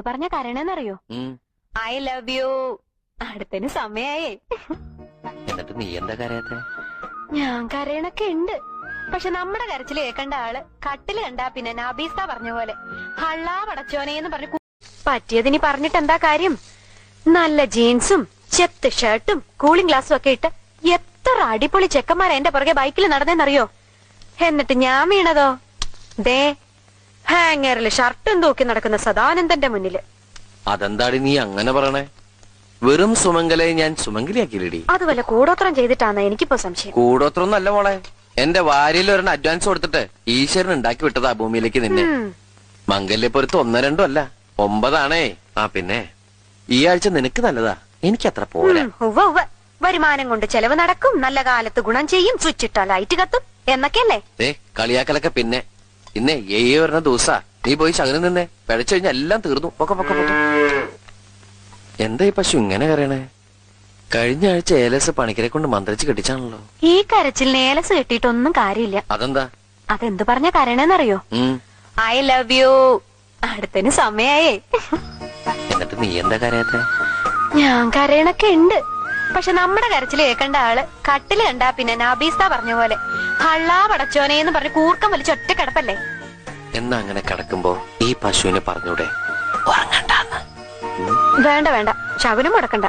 എന്ത് പറഞ്ഞ കരണെന്നറിയോ? ഐ ലവ് യു അടുത്തിന് സമയായേ. എന്നിട്ട് നീ എന്താ കരയത്തെ? ഞാൻ കരയണൊക്കെ ഉണ്ട്. പക്ഷെ നമ്മുടെ കരച്ചിൽ കേൾക്കേണ്ട ആൾ കട്ടിൽ കണ്ടാ പിന്നെ നബീസ പറഞ്ഞ പോലെ. ഹള്ളാ പടച്ചോനെ എന്ന് പറഞ്ഞു പറ്റിയതിനി പറഞ്ഞിട്ട് എന്താ കാര്യം? നല്ല ജീൻസും ചെത്ത് ഷർട്ടും കൂളിംഗ് ഗ്ലാസും ഒക്കെ ഇട്ട് എത്ര അടിപൊളി ചെക്കന്മാരെ എന്റെ പുറകെ ബൈക്കിൽ നടന്നെന്നറിയോ? എന്നിട്ട് ഞാൻ വീണതോ? ദേ ഹാങ്ങറിൽ ഷർട്ടും തൂക്കി നടക്കുന്ന സദാനന്ദന്റെ മുന്നിൽ അതെന്താടി നീ അങ്ങനെ പറയണേ? വെറും സുമംഗലെ ഞാൻ സുമംഗലിയാക്കിയില്ലടി. അത് വല്ല കൂടോത്രം ചെയ്തിട്ടാണ് എനിക്കിപ്പോ സംശയം. കൂടോത്രം ഒന്നല്ല മോളെ. എന്റെ വാരിയിൽ ഒരെണ്ണം അഡ്വാൻസ് കൊടുത്തിട്ട് ഈശ്വരൻ ഉണ്ടാക്കി വിട്ടതാ ഭൂമിയിലേക്ക് നിന്നെ. ഉം. മംഗല്യപ്പൊരുത്ത് ഒന്ന് രണ്ടും അല്ല. ഒമ്പതാണേ. ആ പിന്നെ. ഈ ആഴ്ച നിനക്ക് നല്ലതാ. എനിക്ക് അത്ര പോരാ വരുമാനം കൊണ്ട് ചെലവ് നടക്കും. നല്ല കാലത്ത് ഗുണം ചെയ്യും. സ്വിച്ചിട്ട ലൈറ്റ് കത്തും. എന്നൊക്കെയല്ലേ? ഏ കളിയാക്കലൊക്കെ പിന്നെ. ഇന്നേ ഏ വരുന്ന ദിവസാ. നീ പോയി ശകനം നിന്നേ. പിഴച്ചു കഴിഞ്ഞാൽ എല്ലാം തീർന്നു. പൊക്ക പൊക്ക പൊക്ക. എന്താ ഈ പശു ഇങ്ങനെ കരയണേ? കഴിഞ്ഞ ആഴ്ച ഏലസ് പണിക്കരെ കൊണ്ട് മന്ത്രിച്ച് കെട്ടിച്ചാണല്ലോ. ഈ കരച്ചിൽ ഏലസ് കെട്ടിയിട്ടൊന്നും കാര്യമില്ല. അതെന്താ? അതെന്ത് പറഞ്ഞ കരണേന്നറിയോ ഐ ലവ് യു അടുത്തിന് സമയായേ. എന്നിട്ട് നീ എന്താ കരയത്തെ? ഞാൻ കരയണൊക്കെ ഉണ്ട്. പക്ഷെ നമ്മുടെ കരച്ചിൽ കേൾക്കേണ്ട ആൾ കട്ടിൽ കണ്ടാ പിന്നെ നബീസ പറഞ്ഞ പോലെ. പടച്ചോനെ എന്ന് പറഞ്ഞ് കൂർക്കം വലിച്ച് ഒറ്റ കിടപ്പല്ലേ? എന്നാ അങ്ങനെ കിടക്കുമ്പോ ഈ പശുവിനെ പറഞ്ഞൂടെ? ഉറങ്ങണ്ടാന്ന് വേണ്ട വേണ്ട. ശകുനം മുടക്കണ്ട.